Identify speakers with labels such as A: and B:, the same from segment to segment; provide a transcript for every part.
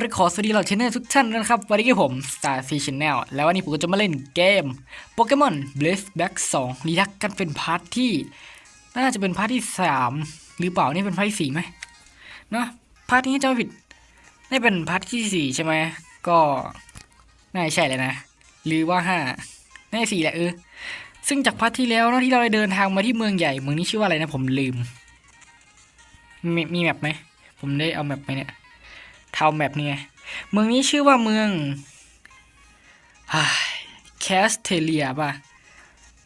A: ได้ขอสวัสดีเราชนเนอร์ทุกท่านนะครับวันนี้ผม Star C Channel แล้ววันนี้ผมก็จะมาเล่นเกมโปเกมอน Blaze Back 2รีทักกันเป็นพาร์ทที่ น่าจะเป็นพาร์ทที่ 3 หรือเปล่านี่เป็นพาร์ทที่4ไหมเนาะพาร์ทนี้จะไม่ผิดนี่เป็นพาร์ทที่ 4 ใช่ไหมก็น่าจะใช่เลยนะ หรือว่า5น่าจะ4แหละเออซึ่งจากพาร์ทที่แล้วเนอะที่เราได้เดินทางมาที่เมืองใหญ่เมืองนี้ชื่อว่าอะไรนะผมลืม มีมีแมปไหมผมได้เอาแมปไหมเนี่ย เทาแมปนี่ไงเมืองนี้ชื่อว่าเมืองแคสเทเลียป่ะ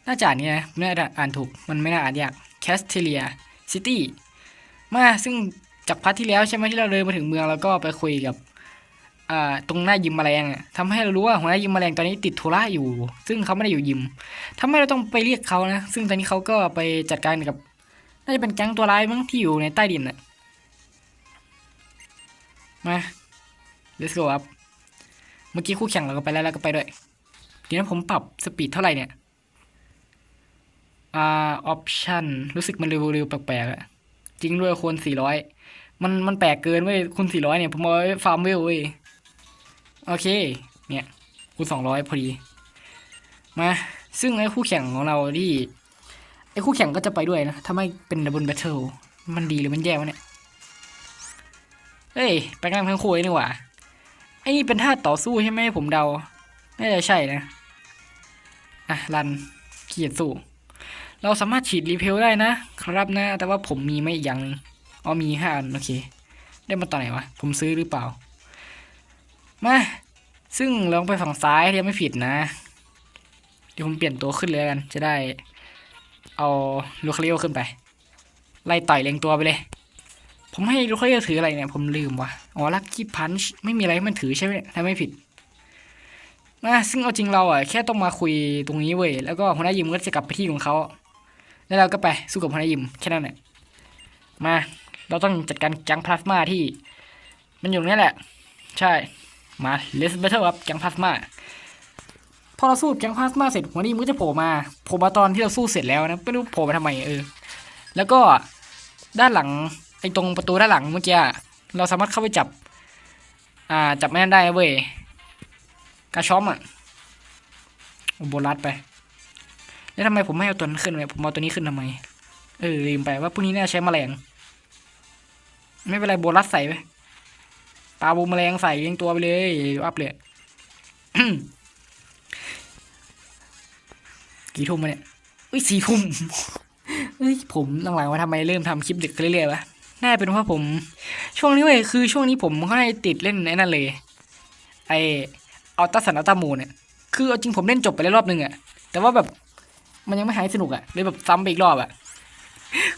A: น่าจะอ่านนี้นะไม่น่าอ่านถูก มันไม่น่าอ่านยากแคสเทเลียซิตี้มาซึ่งจากพาร์ทที่แล้วใช่ไหมที่เราเดินมาถึงเมืองแล้วก็ไปคุยกับตรงหน้ายิมแมลงอะทำให้เรารู้ว่าหัวหน้ายิมแมลงตอนนี้ติดธุระอยู่ ซึ่งเขาไม่ได้อยู่ยิมทำให้เราต้องไปเรียกเขานะ ซึ่งตอนนี้เขาก็ไปจัดการกับ น่าจะเป็นแก๊งตัวร้ายมั้งที่อยู่ในใต้ดินอะ มา let's go ครับเมื่อกี้คู่แข่งเราก็ไปแล้วแล้วก็ไปด้วยเดี๋ยวผมปรับสปีดเท่าไหร่เนี่ย อ่าออปชั่นรู้สึกมันเร็วๆแปลกๆอะจริงด้วยคูณสี่ร้อยมันมันแปลกเกินเว้ยคูณสี่ร้อยเนี่ย ผมเอาไว้ฟาร์มเวลเว้ย โอเค เนี่ยคูณสองร้อยพอดี มา ซึ่งไอ้คู่แข่งของเราที่ไอ้คู่แข่งก็จะไปด้วยนะ ถ้าไม่เป็นดับเบิลแบทเทิลมันดีหรือมันแย่วะเนี่ย เฮ้ยไปกลางทั้งคู่เลยนี่หว่าไอ้นี่เป็นท่าต่อสู้ใช่ไหมผมเดาน่าจะใช่นะ อะรันเกียดสู้ เราสามารถฉีดรีเพลได้นะ ครับนะ แต่ว่าผมมีไม่อีกอย่างหนึงอ๋อมีห้าอันโอเค ได้มาตอนไหนวะ ผมซื้อหรือเปล่า มา ซึ่งลองไปฝั่งซ้ายเรียไม่ผิดนะ เดี๋ยวผมเปลี่ยนตัวขึ้นเลยกัน จะได้ เอาลูคาเรียขึ้นไป ไล่ต่อยเลียงตัวไปเลย ผมให้ลูกเขาจะถืออะไรเนี่ย ผมลืมว่ะ อ๋อลักกี้พันช์ไม่มีอะไรให้มันถือใช่ไหมถ้าไม่ผิดนะซึ่งเอาจริงเราอะแค่ต้องมาคุยตรงนี้เว้ย แล้วก็หัวหน้ายิมก็จะกลับไปที่ของเขา แล้วเราก็ไปสู้กับหัวหน้ายิมแค่นั้นแหละ มา เราต้องจัดการแก๊งพลาสมาที่ มันอยู่ตรงนี้แหละ ใช่ มา let's battle ครับแก๊งพลาสมาพอเราสู้กับแก๊งพลาสมาเสร็จหัวหน้ายิมก็จะโผล่มา โผล่มาตอนที่เราสู้เสร็จแล้วนะ ไม่รู้โผล่มาทำไมเออ แล้วก็ด้านหลัง ไอ้ตรงประตูด้านหลังเมื่อกี้เราสามารถเข้าไปจับ อ่า จับไม่ได้เว้ยกระช้อมอะโอ้โบลัดไป แล้วทำไมผมไม่เอาตัวนั้นขึ้นไว้ผมเอาตัวนี้ขึ้นทำไม เออลืมไปว่าพวกนี้น่าใช้แมลง ไม่เป็นไรโบลัดใส่ไปปลาบูแมลงใส่เลี้ยงตัวไปเลยอัพเลยกี่ทุ่มมาเนี่ยอุ้ยสี่ทุ่มเอ้ยผมหลังๆมาทำไมเริ่มทำคลิปดึกเรื่อยๆวะ น่าเป็นเพราะผม ช่วงนี้เว้ยคือช่วงนี้ผมค่อนข้างติดเล่นไอ้นั่นเลย ไอเอัลตาสันอัตามูเนี่ยคือเอาจริงผมเล่นจบไปแล้วรอบนึงอะแต่ว่าแบบมันยังไม่หายสนุกอะเลยแบบซ้ำไปอีกรอบอะ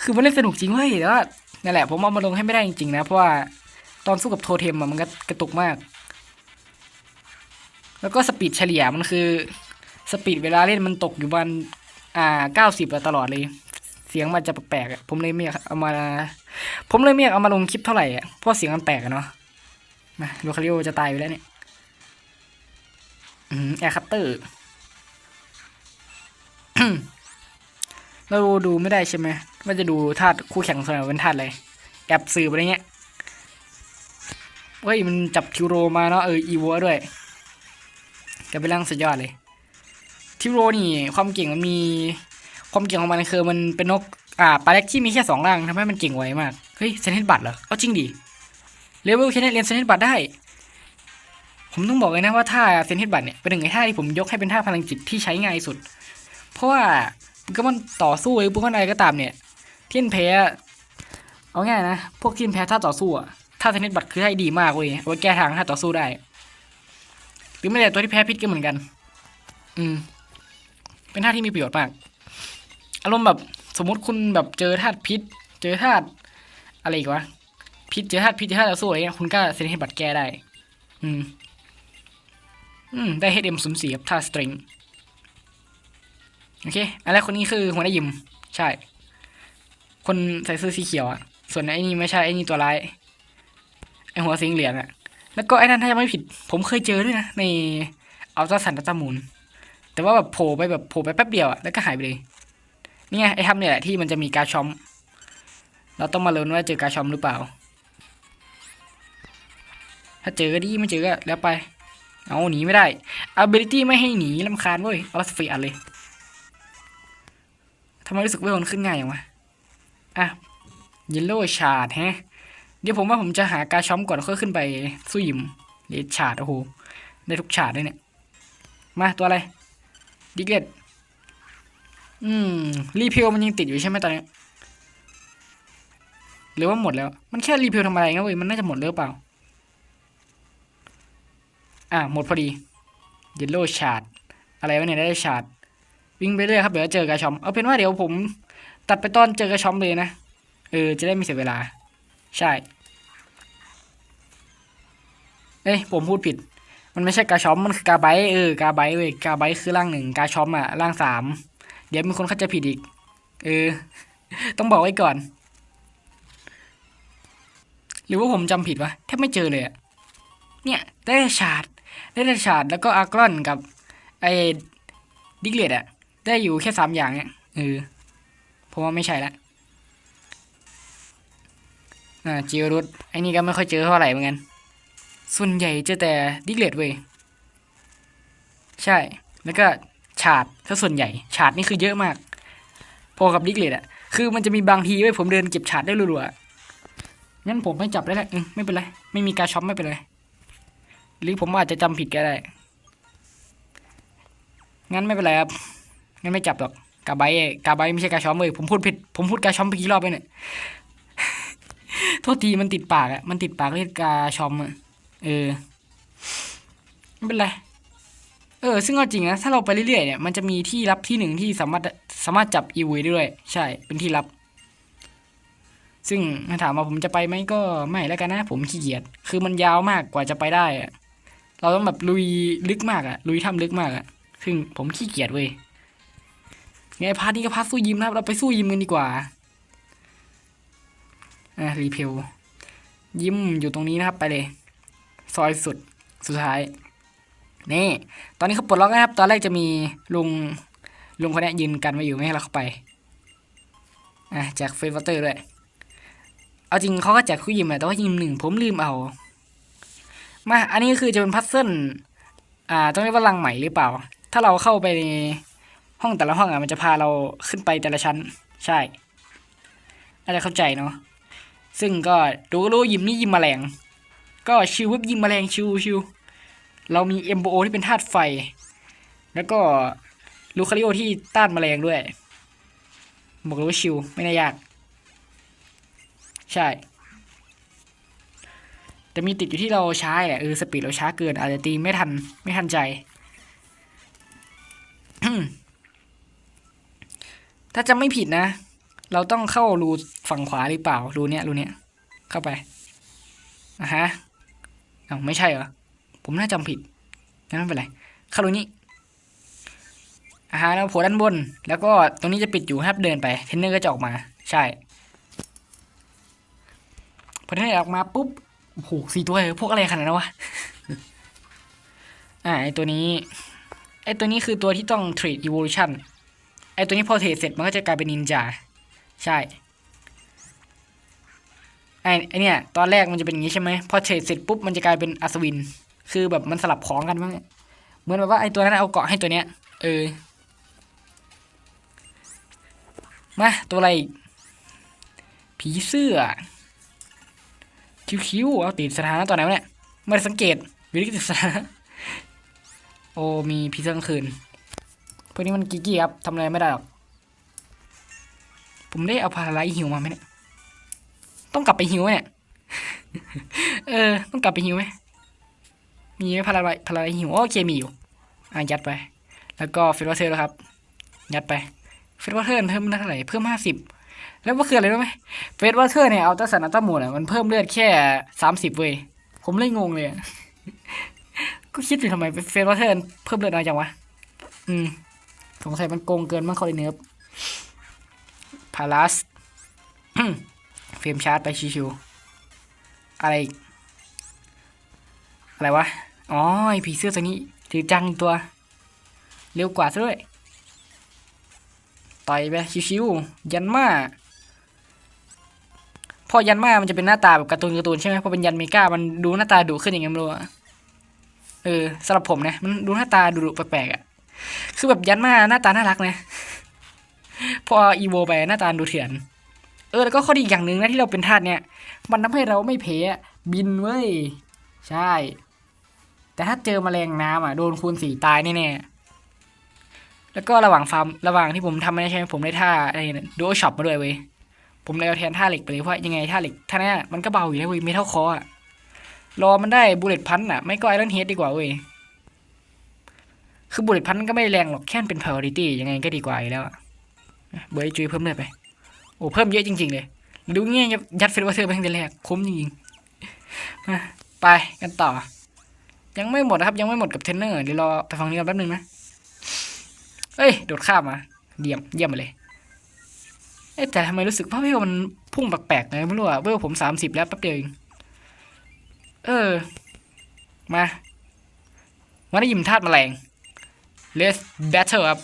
A: คือมันเล่นสนุกจริงเว้ยแต่ว่านั่นแหละ ผมเอามาลงให้ไม่ได้จริงๆนะเพราะว่าตอนสู้กับโทเทมอะมันก็กระตุกมาก แล้วก็สปีดเฉลี่ยมันคือสปีดเวลาเล่นมันตกอยู่ประมาณอ่าเก้าสิบตลอดเลย เสียงมันจะแปลกๆผมเลยไม่เอามา ผมเลยไม่อยากเอามาลงคลิปเท่าไหร่อะเพราะเสียงมันแปลกอะเนาะมาลูคาริโอจะตายอยู่แล้วเนี่ยแอร์คัตเตอร์เราดูไม่ได้ใช่ไหมว่าจะดูธาตุคู่แข่งส่วนไหนเป็นธาตุอะไรแอบสืบอะไรเงี้ยเฮ้ยมันจับทิวโรมาเนาะเอออีวัวด้วยแกเป็นร่างสุดยอดเลยทิวโรนี่ความเก่งมันมีความเก่งของมันคือมันเป็นนก อ่าปลาเล็กที่มีแค่สองร่างทำให้มันเก่งไวมาก เฮ้ยเซนเทนบัตเหรอเอาจริงดิเลเวลแค่นี้เรียนเซนเทนบัตได้ ผมต้องบอกเลยนะว่าท่าเซนเทนบัตเนี่ยเป็นหนึ่งในท่าที่ผมยกให้เป็นท่าพลังจิตที่ใช้ง่ายสุด เพราะว่าก็มันต่อสู้หรือพวกอะไรก็ตามเนี่ยที่นแพ้เอาง่ายนะพวกที่นแพ้ท่าต่อสู้อะท่าเซนเทนบัตคือท่าดีมากเว้ยเอาไว้แก้ทางท่าต่อสู้ได้หรือไม่แต่ตัวที่แพ้พิษก็เหมือนกัน อืม เป็นท่าที่มีประโยชน์มากอารมณ์แบบ สมมติคุณแบบเจอธาตุพิษ เจอธาตุอะไรอีกวะพิษเจอธาตุพิษเจอธาตุสู้อะไรเงี้ยคุณก็เซนให้บัตรแก้ได้ อืม อืม ได้เฮดเอ็มศูนย์สี่กับท่าสตริงโอเค อันแรกคนนี้คือหัวหน้ายิม ใช่ คนใส่เสื้อสีเขียวอะส่วนไอ้นี่ไม่ใช่ไอ้นี่ตัวร้าย ไอ้หัวสิงเหรียญอะแล้วก็ไอ้นั่นถ้าจะไม่ผิด ผมเคยเจอด้วยนะในอัลตราสันอัลตามูนแต่ว่าแบบโผล่ไปแบบโผล่ไปแป๊บเดียวอะแล้วก็หายไปเลย นี่ไงไอ้ทับเนี่ยแหละที่มันจะมีการชอม เราต้องมาลุ้นว่าเจอการชอมหรือเปล่า ถ้าเจอก็ดีไม่เจอก็แล้วไป เอาหนีไม่ได้ ability ไม่ให้หนีลำคาญเว้ยเอาสฟีอัดเลยทำไมรู้สึกเวลมันขึ้นง่ายอย่างวะอะ yellow shard แฮะ เดี๋ยวผมว่าผมจะหากาช้อมก่อนค่อยขึ้นไปสู้ยิมเลชาดโอ้โหได้ทุกชาดเลยเนี่ย มาตัวอะไรดิกเลต อืม รีเพลมันยังติดอยู่ใช่ไหมตอนนี้หรือว่าหมดแล้ว มันแค่รีเพลทำอะไรงั้นเว้ยมันน่าจะหมดหรือเปล่า อะหมดพอดี yellow shard อะไรวะเนี่ยได้ชาร์ดวิ่งไปเรื่อยครับเดี๋ยวเจอกระชอมเอาเป็นว่าเดี๋ยวผม ตัดไปตอนเจอกระชอมเลยนะเออจะได้ไม่เสียเวลา ใช่เอ้ยผมพูดผิด มันไม่ใช่กาชอมมันคือกาไบเออกาไบเว้ยกาไบต์คือร่างหนึ่งกาชอมอะร่างสาม ดี๋ยวมีคนเข้าใจผิดอีก เออ ต้องบอกไว้ก่อน หรือว่าผมจำผิดวะแทบไม่เจอเลยอะเนี่ยได้ชาร์ดได้ชาร์ดแล้วก็อากรอนกับ ไอ้ดิกเลตอะได้อยู่แค่สามอย่างเนี่ยเออผมว่าไม่ใช่ละอ่าจิวรุตไอ้นี่ก็ไม่ค่อยเจอเท่าไหร่เหมือนกัน ส่วนใหญ่เจอแต่ดิกเลตเว้ย ใช่ แล้วก็ ชาดถ้าส่วนใหญ่ชาดนี่คือเยอะมาก พอกับดิกเลตอะคือมันจะมีบางทีเว้ผมเดินเก็บชาดได้รัวๆงั้นผมไม่จับได้แหละอืมไม่เป็นไร ไม่มีการช็อปไม่เป็นไร หรือผมอาจจะจำผิดก็ได้ งั้นไม่เป็นไรครับ งั้นไม่จับหรอก กาไบกาไบไม่ใช่กาช้อมเลยผมพูดผิด ผมพูดกาช้อมไปกี่รอบไปเนี่ย โทษทีมันติดปากอะมันติดปากเรียกกาชอมอะเออ ไม่เป็นไร เออซึ่งเอาจริงนะถ้าเราไปเรื่อยๆเนี่ยมันจะมีที่ลับที่หนึ่งที่สามารถสามารถจับอีวีได้ด้วย ใช่เป็นที่ลับ ซึ่งถ้าถามว่าผมจะไปไหมก็ไม่แล้วกันนะ ผมขี้เกียจคือมันยาวมากกว่าจะไปได้อะเราต้องแบบลุยลึกมากอะลุยถ้ำลึกมากอะซึ่งผมขี้เกียจเว้ยไงพาร์ทนี้ก็พาร์ทสู้ยิมนะครับ เราไปสู้ยิมกันดีกว่าอะรีเพลยิมอยู่ตรงนี้นะครับไปเลย ซอยสุดสุดท้าย นี่ ตอนนี้เขาปลดล็อกนะครับ ตอนแรกจะมีลุงลุงคนนี้ยืนกันไว้อยู่ไม่ให้เราเข้าไปอะแจกเฟสวอเตอร์ด้วย เอาจริงเขาก็แจกคู่ยิมแหละแต่ว่ายิมหนึ่งผมลืมเอา มา อันนี้คือจะเป็นพัซเซิลอ่า ต้องเรียกว่ารังใหม่หรือเปล่า ถ้าเราเข้าไปในห้องแต่ละห้องอะมันจะพาเราขึ้นไปแต่ละชั้น ใช่อาจจะเข้าใจเนาะ ซึ่งก็ดูก็รู้ยิมนี่ยิมแมลง ก็ชิวเว็บยิมแมลงชิวชิว เรามีเอ็มโอที่เป็นธาตุไฟ แล้วก็ลูคาริโอที่ต้านแมลงด้วยบอกเลยว่าชิวไม่น่ายาก ใช่ แต่มีติดอยู่ที่เราช้าแหละเออสปีดเราช้าเกิน อาจจะตีไม่ทันไม่ทันใจ ถ้าจำไม่ผิดนะ เราต้องเข้ารูฝั่งขวาหรือเปล่า รูเนี้ยรูเนี้ย เข้าไปอะฮะอ้าไม่ใช่เหรอ ผมน่าจำผิดงั้นไม่เป็นไรเข้ารูนี้อะฮะแล้วโผล่ด้านบน แล้วก็ตรงนี้จะปิดอยู่ครับเดินไปเทนเนอร์ก็จะออกมา ใช่พอเทนเนอร์ออกมาปุ๊บโอ้โหสี่ตัวเลยพวกอะไรขนาดนั้นวะอ่าไอตัวนี้ไอตัวนี้คือตัวที่ต้อง trade evolution ไอตัวนี้พอเทรดเสร็จมันก็จะกลายเป็นนินจาใช่ไอไอเนี่ยตอนแรกมันจะเป็นอย่างนี้ใช่ไหมพอเทรดเสร็จปุ๊บมันจะกลายเป็นอัศวิน คือแบบมันสลับของกันมั้งเหมือนแบบว่าไอตัวนั้นเอาเกาะให้ตัวเนี้ย เออ มาตัวอะไร ผีเสื้อ คิ้วๆเอาติดสถานะตัวไหนวะเนี่ยไม่ได้สังเกตวิธีติดสถานะโอ้มีผีเสื้อกลางคืนพวกนี้มันกิกกี้ครับทำอะไรไม่ได้หรอก ผมได้เอาพาราไลท์หิวมาไหมเนี่ย ต้องกลับไปหิวไหมเนี่ย เออ ต้องกลับไปหิวไหม มีไหมพาราไลท์พาราไลท์หิวโอเคมีอยู่อะยัดไป แล้วก็เฟสวอเทอร์แล้วครับ ยัดไปเฟสวอเทอร์เพิ่มเท่าไหร่เพิ่มห้าสิบแล้วว่าคืออะไรรู้ไหมเฟสวอเทอร์เนี่ยเอาตัสันอัลต้าโหมดอะมันเพิ่มเลือดแค่สามสิบเว้ยผมเลยงงเลยก็คิดอยู่ทำไมเฟสวอเทอร์เพิ่มเลือดน้อยจังวะอืมสงสัยมันโกงเกินมั้งเขาเลยเนิร์ฟพาลัสเฟรมชาร์จไปชิวๆอะไร อะไรวะ อ๋อผีเสื้อตัวนี้ถือจังตัว เร็วกว่าซะด้วย ต่อยไปชิวๆยันมาพอยันมามันจะเป็นหน้าตาแบบการ์ตูนการ์ตูนใช่ไหมพอเป็นยันเมกามันดูหน้าตาดุขึ้นอย่างไงไม่รู้อะเออสำหรับผมนะมันดูหน้าตาดุๆแปลกๆอะคือแบบยันมาหน้าตาน่ารักนะ พออีโวไปหน้าตาดูเถื่อน เออแล้วก็ข้อดีอย่างหนึ่งนะที่เราเป็นทาสเนี่ย มันทำให้เราไม่เพอะบินเว้ย ใช่ แต่ถ้าเจอแมลงน้ำอะโดนคูณสี่ตายแน่ๆแล้วก็ระหว่างฟาร์มระหว่างที่ผมทำไม่ได้ใช่ไหมผมได้ท่าอะไรดูช็อปมาด้วยเว้ยผมเลยเอาแทนท่าเหล็กไปเลยเพราะยังไงท่าเหล็กท่านี้มันก็เบาอยู่แล้วเว้ยไม่เท่าคออะรอมันได้บูเลตพันอะไม่ก็ไอรอนเฮดดีกว่าเว้ยคือบูเลตพันก็ไม่แรงหรอกแค่เป็น priority ยังไงก็ดีกว่าอยู่แล้วเบอร์ไอจุยเพิ่มเลยไปโอ้เพิ่มเยอะจริง ๆ เลยดูเงี้ยยัดเฟรวเธอร์ไปตั้งแต่แรกคุ้มจริงๆมาไปกันต่อ ยังไม่หมดนะครับยังไม่หมดกับเทรนเนอร์เดี๋ยวรอไปฟังนี้กันแป๊บนึงนะเอ้ยโดดข้ามมาเยี่ยมเยี่ยมมาเลยเอ๊ะแต่ทำไมรู้สึกว่าเวลมันพุ่งแปลกๆไงไม่รู้อะเวลผมสามสิบแล้วแป๊บเดียวเองเออ มาวันนี้ยิมธาตุแมลง let's battle ครับ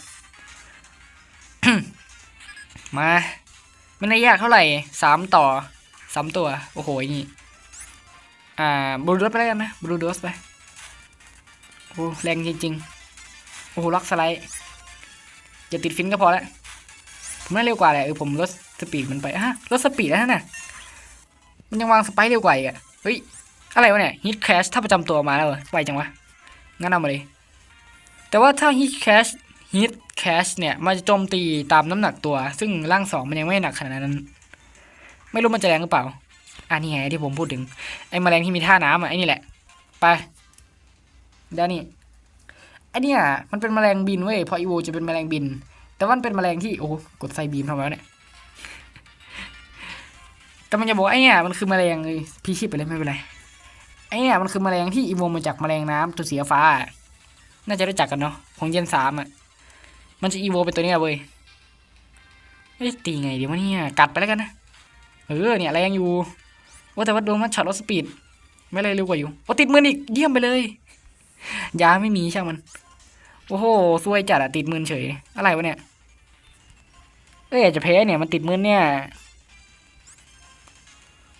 A: มาไม่ได้ยากเท่าไหร่สามต่อสามตัว โอ้โหอย่างนี่อ่าบลูดสไปแล้วกันนะบลูดสไป โอ้แรงจริงๆ โอ้โหล็อกสไลด์อย่าติดฟินก็พอแล้วผมน่าเร็วกว่าแหละเออผมลดสปีดมันไปฮะลดสปีดแล้วน่ะมันยังวางสไปเร็วกว่าอีกอะเฮ้ยอะไรวะเนี่ยฮิตแคชถ้าประจำตัวมาแล้วเหรอไวจังวะงั้นเอามาเลย แต่ว่าถ้าฮิตแคชฮิตแคชเนี่ยมันจะโจมตีตามน้ำหนักตัว ซึ่งร่างสองมันยังไม่หนักขนาดนั้น ไม่รู้มันจะแรงหรือเปล่าอันนี้ไงที่ผมพูดถึง ไอ้แมลงที่มีท่าน้ำอะไอ้นี่แหละ ไป เดี๋ยวนี่ไอเนี่ยมันเป็นแมลงบินเว้ยพออีโวจะเป็นแมลงบิน แต่มันเป็นแมลงที่โอ้กดไซบีมทำไมวะเนี่ยแต่มันจะบอกไอ้เนี่ยมันคือแมลงเลยพี่ชิบไปเลยไม่เป็นไรไอ้เนี่ยมันคือแมลงที่อีโวมาจากแมลงน้ำตัวสีฟ้า น่าจะรู้จักกันเนาะของเจนสามอะมันจะอีโวเป็นตัวเนี้ยเว้ยไม่ตีไงเดี๋ยววะเนี่ยกัดไปแล้วกันนะเออเนี่ยแรงอยู่ว่าแต่ว่าโดนมันช็อตรถสปีดไม่เลยเร็วกว่าอยู่โอ้ติดมืออีกเยี่ยมไปเลย ยาไม่มีช่างมัน โอ้โหซวยจัดอะติดมือเฉย อะไรวะเนี่ย เอ้ยจะแพ้เนี่ยมันติดมือเนี่ย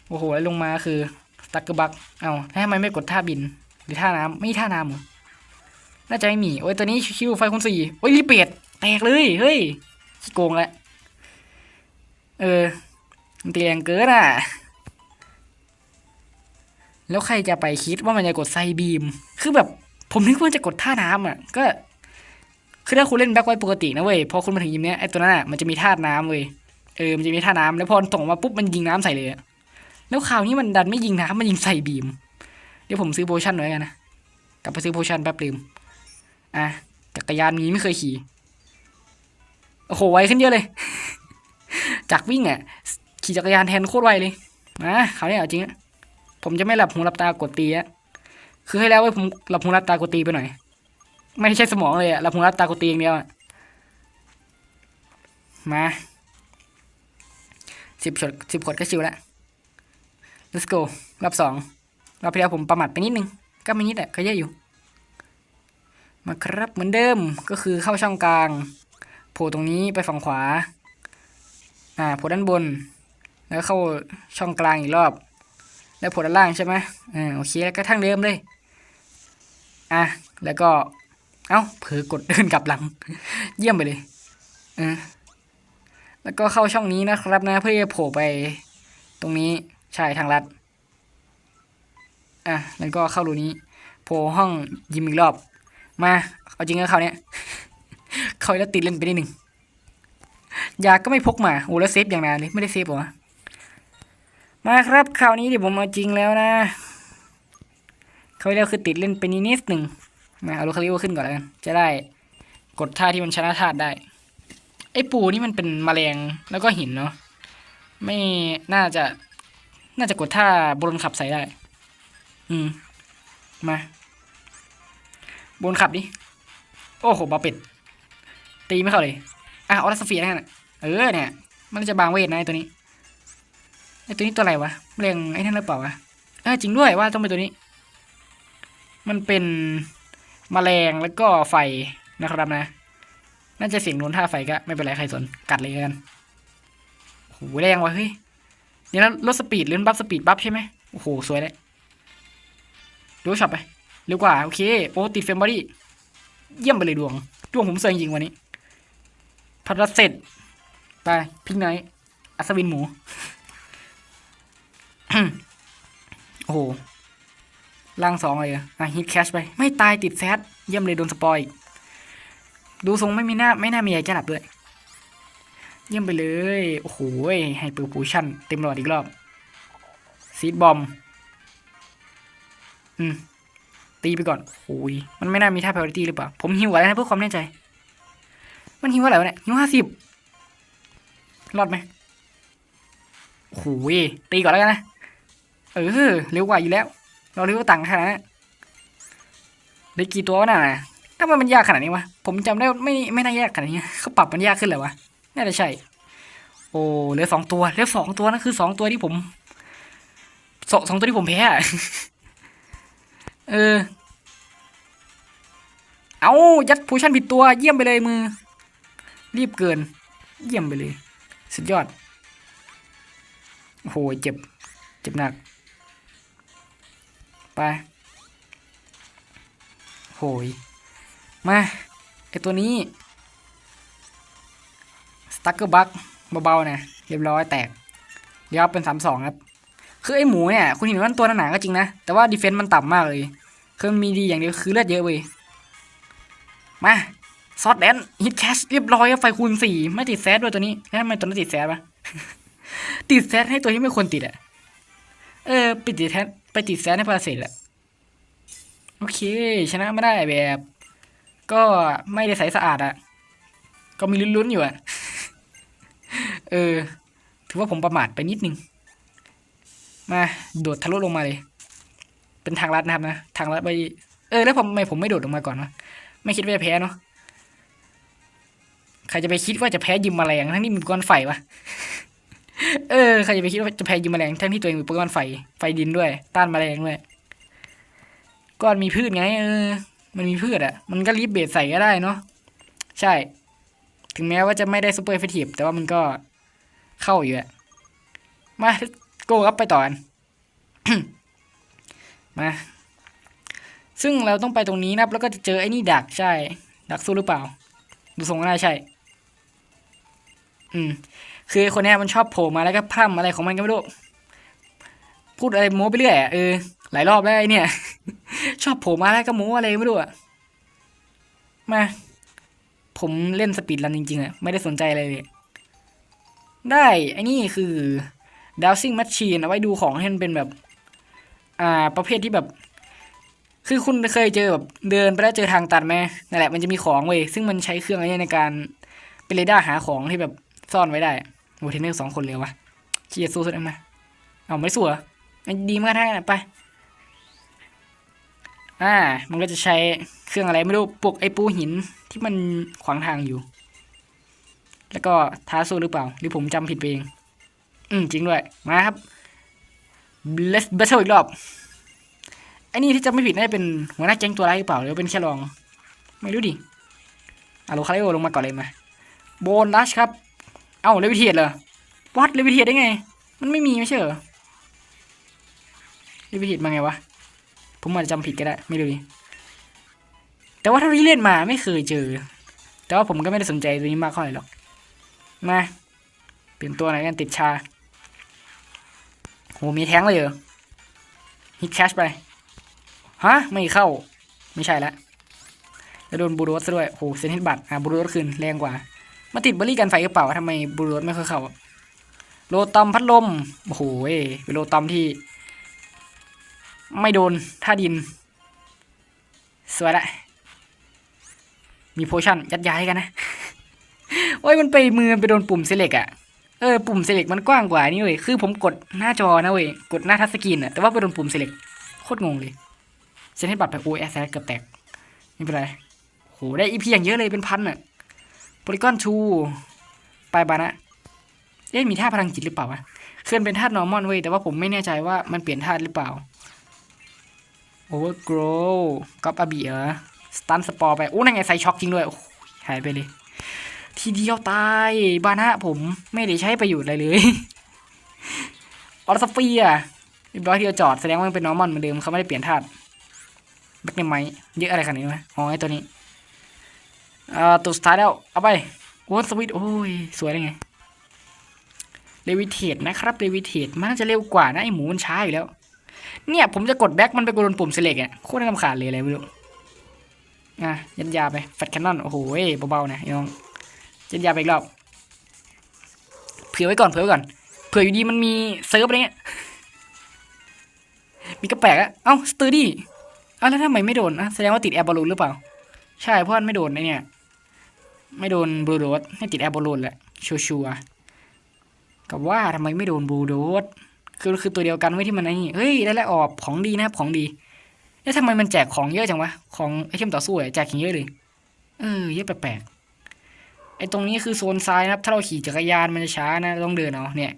A: โอ้โหแล้วลงมาคือ ตักกร์บัก เอาแล้วทำไมไม่กดท่าบิน หรือท่าน้ำไม่ท่าน้ำหรอน่าจะไม่มี โอ้ยตัวนี้คิวไฟคูณสี่โอ้ยรีเปียดแตกเลย เฮ้ยโกงละเออ มันตีแรงเกินอะ แล้วใครจะไปคิดว่ามันจะกดไซบีม คือแบบ ผมนึกว่ามันจะกดท่าน้ำอะ ก็ คือถ้าคุณเล่นแบ็คไว้ปกตินะเว้ย พอคุณมาถึงยิมเนี้ยไอ้ตัวนั้นอะมันจะมีท่าน้ำเว้ย เออ มันจะมีท่าน้ำแล้วพอส่งมาปุ๊บมันยิงน้ำใส่เลยแล้วคราวนี้มันดันไม่ยิงน้ำมันยิงใส่บีม เดี๋ยวผมซื้อโพชั่นหน่อยกันนะ กลับไปซื้อโพชั่นแป๊บลืม อะ จักรยานนี้ไม่เคยขี่ โอ้โห ไวขึ้นเยอะเลย จากวิ่งอะ ขี่จักรยานแทนโคตรไวเลยมาคราวนี้เอาจริงอะผมจะไม่หลับหูหลับตากดตีอะ คือให้แล้วเว้ผมหลับหูหลับตากดตีไปหน่อย ไม่ใช่สมองเลยอะหลับหูหลับตากดตีอย่างเดียวอะมาสิบช็อตสิบขวดก็ชิวแล้ว let's go รอบสองรอบที่แล้วผมประมาทไปนิดนึง ก็ไม่นิดอะก็เยอะอยู่ มาครับเหมือนเดิมก็คือเข้าช่องกลาง โผล่ตรงนี้ไปฝั่งขวา อ่า โผล่ด้านบน แล้วเข้าช่องกลางอีกรอบ แล้วโผล่ด้านล่างใช่ไหมอ่าโอเคแล้วก็ทั้งเดิมเลยอะแล้วก็เอ้าเผลอกดเดินกลับหลัง เยี่ยมไปเลยอ่าแล้วก็เข้าช่องนี้นะครับนะเพื่อจะโผล่ไปตรงนี้ใช่ทางลัดอะแล้วก็เข้ารูนี้ โผล่ห้องยิมอีกรอบ มาเอาจริงก็เขาวเนี้ยเขาแล้วติดเล่นไปนิดหนึ่งยาก็ไม่พกมาโอ้แล้วเซฟอย่างนานเลยไม่ได้เซฟเหรอ มาครับคราวนี้เดี๋ยวผมเอาจริงแล้วนะเขาวที่แล้วคือติดเล่นไปนิดนิดหนึ่งมาเอาลูกคาริโอขึ้นก่อนแล้วกันจะได้กดท่าที่มันชนะธาตุได้ ไอ้ปูนี่มันเป็นแมลงแล้วก็หินเนาะไม่น่าจะน่าจะกดท่าบนขับใส่ได้ อืม มา บนขับดิ โอ้โหบาเป็ด ตีไม่เข้าเลย อะออรัสเฟียนั่นน่ะเออเนี่ย มันจะบางเวทนะไอตัวนี้ อตัวนี้ตัวอะไรวะเรียงไอ้นั่นหรือเปล่าวะเออจริงด้วยว่าต้องเป็นตัวนี้ มันเป็นมแมลงแล้วก็ไฟนะครับนะ น่าจะเสียงโดนท่าไฟก็ไม่เป็นไรใครสนกัดเลยกันโหแรงวะเฮ้ยเดี๋ยวนะลดสปีดหรือบัฟสปีดบัฟใช่ไหมโอ้โหสวยเลยดูช็อปไปเร็วกว่าโอเคโอติดเฟมบอดี้เยี่ยมไปเลยดวง ดวงผมเซยจริงวันนี้พัดเสร็จไปพิกไนท์อัศวินหมู โอ้โหล่างสองเลยอะฮิตแคชไป ไม่ตายติดแซดเยี่ยมเลยโดนสปอยดูทรงไม่มีหน้า ไม่น่ามีอะไรจะหลับด้วยเยี่ยมไปเลย โอ้โหไฮเปอร์พูชั่นเต็มหลอดอีกรอบ ซีดบอม อืม ตีไปก่อนโอ้ยมันไม่น่ามีท่า priority หรือเปล่า ผมหิวอะไรนะเพื่อความแน่ใจ มันหิวอะไรวะเนี่ย หิวห้าสิบรอดไหมโอ้โหตีก่อนแล้วกันนะ เออเร็วกว่าอยู่แล้ว เราเร็วกว่าต่างขนาดนั้นได้กี่ตัววะน่ะทำไมมันยากขนาดนี้วะ ผมจำได้ไม่ไม่น่ายากขนาดนี้เขาปรับมันยากขึ้นเลยวะน่าจะใช่ โอ้เหลือสองตัวเหลือสองตัวนั่นคือสองตัวที่ผมสองสองตัวที่ผมแพ้เออ เอายัดโพชั่นผิดตัวเยี่ยมไปเลยมือ รีบเกิน เยี่ยมไปเลย สุดยอดโอ้โหเจ็บ เจ็บหนัก ไปโหยมาไอตัวนี้สตั๊กเกอร์บักเบาๆนะเรียบร้อยแตกเดี๋ยวเป็นสามสองครับ คือไอหมูเนี่ยคุณเห็นว่ามันตัวหนาๆก็จริงนะ แต่ว่าดีเฟนต์มันต่ำมากเลยคือมีดีอย่างเดียวคือเลือดเยอะเว้ยมาซอสแดนฮิตแคชเรียบร้อยครับไฟคูณสี่ไม่ติดแซดด้วยตัวนี้แล้วทำไมตัวนั้นติดแซดวะติดแซดให้ตัวที่ไม่ควรติดอะเออไปติดแซด ไปติดแซดให้พาราเซตแหละโอเค ชนะไม่ได้แบบ ก็ไม่ได้ใสสะอาดอะ ก็มีลุ้นๆอยู่อะ เออ ถือว่าผมประมาทไปนิดนึง มาโดดทะลุลงมาเลย เป็นทางลัดนะครับนะ ทางลัดไป เออ แล้วผมทำไมผมไม่โดดลงมาก่อนวะไม่คิดว่าจะแพ้เนาะใครจะไปคิดว่าจะแพ้ยิมมาแมลงทั้งที่มีกรณ์ไฟวะ เออใครจะไปคิดว่าจะแพ้ยิมแมลงทั้งที่ตัวเองมีอุปกรณ์ไฟ ไฟดินด้วย ต้านแมลงด้วยก็มีพืชไงเออ มันมีพืชอะ มันก็รีบเบสใส่ก็ได้เนาะใช่ ถึงแม้ว่าจะไม่ได้ซูเปอร์เอฟเฟกตีฟแต่ว่ามันก็เข้าอยู่อะมาโก้ครับไปต่อกันมา ซึ่งเราต้องไปตรงนี้นะแล้วก็จะเจอไอ้นี่ดักใช่ ดักสู้หรือเปล่า ดูทรงก็น่าใช่ อืม คือคนนี้มันชอบโผล่มาแล้วก็พร่ำอะไรของมันก็ไม่รู้ พูดอะไรโม้ไปเรื่อยอะเออหลายรอบแล้วไอ้เนี่ย ชอบโผล่มาแล้วก็โม้อะไรไม่รู้อะมา ผมเล่นสปีดรันจริงๆอะไม่ได้สนใจอะไรเลย ได้ไอ้นี่คือดาวซิ่งแมชชีนเอาไว้ดูของที่มันเป็นแบบ อ่า ประเภทที่แบบ คือคุณเคยเจอแบบเดินไปแล้วเจอทางตัดไหมนั่นแหละมันจะมีของเว้ยซึ่งมันใช้เครื่องอะไรในการเป็นเรดาร์หาของที่แบบซ่อนไว้ได้ โอ้เทนเนอร์สองคนเลยวะเชียร์สู้สุดได้ไหมเอาไม่สู้เหรอมันดีมากทั้งนั้นไป อ่า มันก็จะใช้เครื่องอะไรไม่รู้ปลุกไอ้ปูหินที่มันขวางทางอยู่ แล้วก็ท้าสู้หรือเปล่า หรือผมจำผิดไปเอง อืมจริงด้วย มาครับ let's battle อีกรอบไอ้นี่ที่จำไม่ผิดน่าจะเป็นหัวหน้าแก๊งตัวร้ายหรือเปล่าหรือเป็นแค่รอง ไม่รู้ดิอะโลคาริโอลงมาก่อนเลยมา โบนัสครับ เอ้าเลวิเทียดเหรอวัดเลวิเทียดได้ไง มันไม่มีไม่ใช่เหรอเลวิเทียดมาไงวะ ผมอาจจะจำผิดก็ได้ ไม่รู้ดิแต่ว่าเท่าที่เล่นมาไม่เคยเจอ แต่ว่าผมก็ไม่ได้สนใจตัวนี้มากเท่าไหร่หรอก มา เปลี่ยนตัวไหนกันติดชา โห มีแท้งเลยเหรอ ฮิตแคชไป ฮะ ไม่เข้า ไม่ใช่ละแล้วโดนบูโรสซะด้วย โห เซนฮิตบัตอะบูโรสคืนแรงกว่า มาติดบอลลี่กันไฟหรือเปล่าทำไมบูโรสไม่เคยเข้าโลตอมพัดลมโอ้โหเป็นโลตอมที่ ไม่โดนท่าดิน สวยละมีโพชั่นยัดย้ายกันนะโอ้ยมันไปมือไปโดนปุ่มเซเล็กอะเออปุ่มเซเล็กมันกว้างกว่านี่เว้ยคือผมกดหน้าจอนะเว้ยกดหน้าทัชสกรีนอะแต่ว่าไปโดนปุ่มเซเล็กโคตรงงเลยเซนให้บัตรไปโอ้ยแอสแซเกือบแตกไม่เป็นไรโหได้อีพีอย่างเยอะเลยเป็นพันอะ โพลิกอนชูไปบานะเอ๊ะมีท่าพลังจิตหรือเปล่าวะเคลื่อนเป็นธาตุนอร์มอนเว้ยแต่ว่าผมไม่แน่ใจว่ามันเปลี่ยนธาตุหรือเปล่าโอเวอร์โกรก๊อปอาบีเหรอสตันสปอร์ไปโอ้นั่นไงไซช็อกจริงด้วยหายไปเลย ทีเดียวตายบานะผมไม่ได้ใช้ประโยชน์อะไรเลยออสเฟียเรียบร้อยที่จะจอดแสดงว่ามันเป็นนอร์มอนเหมือนเดิมเขาไม่ได้เปลี่ยนธาตุแบ็กในไมเยอะอะไรขนาดนี้วะอ๋อไอตัวนี้ อ่าตัวสุดท้ายแล้ว เอาไปโอ้สวิตโอ้ย สวยเลยไงเลวิเทตนะครับเลวิเทตมันน่าจะเร็วกว่านะไอหมูมันช้าอยู่แล้ว เนี่ยผมจะกดแบ็กมันไปกดโดนปุ่มเซเล็กอะโคตรน่ารำคาญเลยอะไรไม่รู้อะยันยาไปแฟตแคนนอนโอ้โหเอ้ยเบาๆนะไอ้น้องยันยาไปอีกรอบเผื่อไว้ก่อนเผื่อไว้ก่อนเผื่ออยู่ดีมันมีเซิร์ฟอะไรเงี้ยมีกระแปลกอะเอ้าสตูดี้อ้าวแล้วทำไมไม่โดนอะแสดงว่าติดแอร์บอลลูนหรือเปล่า ใช่เพราะมันไม่โดนไอเนี่ย ไม่โดนบลูโดสให้ติดแอร์บอลลูนแหละชัวร์กับว่าทำไมไม่โดนบลูโดสคือคือตัวเดียวกันไว้ที่มันไอ้นี่เฮ้ยได้แล้วออกของดีนะครับของดีแล้วทำไมมันแจกของเยอะจังวะของไอเทมต่อสู้อะแจกอย่างเยอะเลยเออเยอะแปลกๆไอตรงนี้คือโซนซ้ายนะครับ ถ้าเราขี่จักรยานมันจะช้านะต้องเดินเอาเนี่ย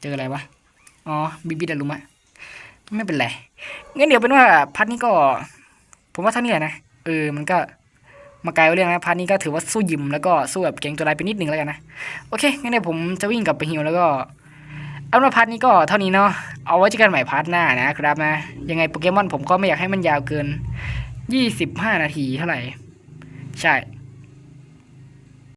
A: เจออะไรวะอ๋อบิบิดาลุมะไม่เป็นไรงั้นเดี๋ยวเป็นว่าพัดนี้ก็ ผมว่าเท่านี้แหละนะเออมันก็ มาไกลเรื่องนะพาร์ทนี้ก็ถือว่าสู้ยิมแล้วก็สู้แบบเก่งตัวไรายไปนิดนึงแล้วกันนะโอเคงั้นเดี๋ยวผมจะวิ่งกลับไปฮิวแล้วก็เอาละพาร์ทนี้ก็เท่านี้เนาะเอาไว้เจอกันใหม่พาร์ทหน้านะครับนะยังไงโปเกมอนผมก็ไม่อยากให้มันยาวเกิน 25 นาทีเท่าไหร่ ใช่